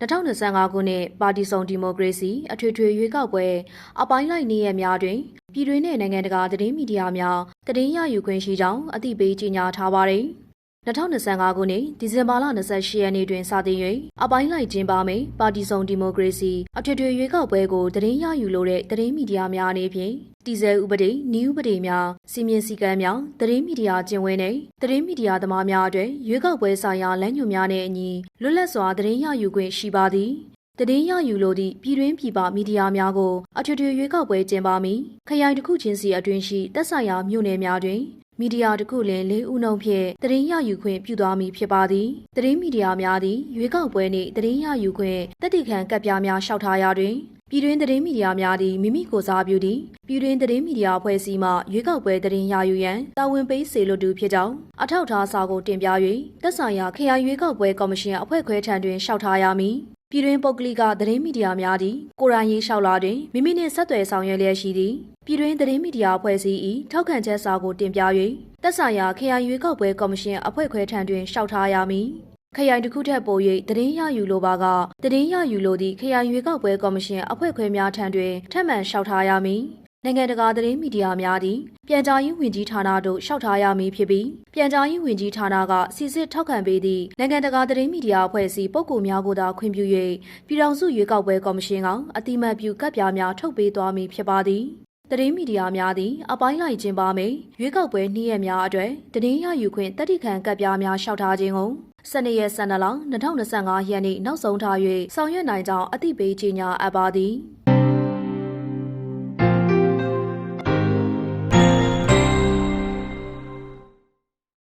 2025ခုနှစ်ပါတီစုံဒီမိုကရေစီအထွေထွေရွေးကောက်ပွဲအပိုင်းလိုက်နေ့ရက်များတွင်ပြည်တွင်းနဲ့နိုင်ငံတကာသတင်းမီဒီယာများသတင်းရယူခွင့်ရှိကြောင်းအသိပေးကြေညာထားပါတယ်။2025ခုနှစ်ဒီဇင်ဘာလ28ရက်နေ့တွင်စတင်၍အပိုင်းလိုက်ကျင်းပမယ်ပါတီစုံဒီမိုကရေစီအထွေထွေရွေးကောက်ပွဲကိုသတင်းရယူလိုတဲ့သတင်းမီဒီယာများအနေဖြင့် တီဇယ်ဥပဒေ၊နီးဥပဒေများ၊စီမင်းစည်းကမ်းများသတင်းမီဒီယာကျင့်ဝတ်နဲ့သတင်းမီဒီယာသမားများအတွက်ရွေးကောက်ပွဲဆိုင်ရာလမ်းညွှန်များနဲ့အညီလွတ်လပ်စွာသတင်းရယူခွင့်ရှိပါသည်။တည်င်းရယူလိုသည့်ပြည်တွင်းပြည်ပမီဒီယာများကိုအထွေထွေရွေးကောက်ပွဲကျင်းပမီခရိုင်တစ်ခုချင်းစီအတွင်းရှိတက်ဆိုင်ရာမြို့နယ်များတွင်မီဒီယာတစ်ခုလင်လေးဦးနှုံဖြင့်တရင်ရယူခွင့်ပြုသွားမည်ဖြစ်ပါသည်တရင်မီဒီယာများသည်ရွေးကောက်ပွဲနှင့်တရင်ရယူခွင့်တက်တိခံကပ်ပြားများလျှောက်ထားရာတွင် ပြည်တွင်းသတင်းမီဒီယာများသည်မိမိကိုယ်စားပြုသည့်ပြည်တွင်းသတင်းမီဒီယာအဖွဲ့အစည်းမှရွေးကောက်ပွဲသတင်းရယူရန်တာဝန်ပေးစေလိုသူဖြစ်ကြောင်းအထောက်အထားစာကိုတင်ပြ၍သက်ဆိုင်ရာခရိုင်ရွေးကောက်ပွဲကော်မရှင်အဖွဲ့ခွဲထံတွင်လျှောက်ထားရမည်ပြည်တွင်းပုဂ္ဂလိကသတင်းမီဒီယာများသည်ကိုရိုင်းရေးလျှောက်လာတွင်မိမိနှင့်ဆက်သွယ်ဆောင်ရွက်လျက်ရှိသည့်ပြည်တွင်းသတင်းမီဒီယာအဖွဲ့အစည်း၏ထောက်ခံချက်စာကိုတင်ပြ၍သက်ဆိုင်ရာခရိုင်ရွေးကောက်ပွဲကော်မရှင်အဖွဲ့ခွဲထံတွင်လျှောက်ထားရမည် ခရိုင်တစ်ခုထက်ပို၍သတင်းရယူလိုပါကသတင်းရယူလိုသည့်ခရိုင်ရွေးကောက်ပွဲကော်မရှင်အဖွဲ့ခွဲများထံတွင်ထပ်မံလျှောက်ထားရမည်နိုင်ငံတကာသတင်းမီဒီယာများသည်ပြန်ကြားရေးဝန်ကြီးဌာနသို့လျှောက်ထားရမည်ဖြစ်ပြီးပြန်ကြားရေးဝန်ကြီးဌာနကစီစစ်ထောက်ခံပေးသည့်နိုင်ငံတကာသတင်းမီဒီယာအဖွဲ့အစည်းပုဂ္ဂိုလ်များကိုသာခွင့်ပြု၍ပြည်ထောင်စုရွေးကောက်ပွဲကော်မရှင်ကအတိမတ်ပြုကပ်ပြားများထုတ်ပေးသွားမည်ဖြစ်ပါသည်သတင်းမီဒီယာများသည်အပိုင်းလိုက်ကျင်းပမယ်ရွေးကောက်ပွဲနေ့ရက်များအတွက်သတင်းရယူခွင့်တတိခံကပ်ပြားများလျှောက်ထားခြင်းကို စနေရက်12လ2025ရက်နေ့နောက်ဆုံးထား၍ဆောင်ရွက်နိုင်ကြောင်းအသိပေးကြေညာအပ်ပါသည်။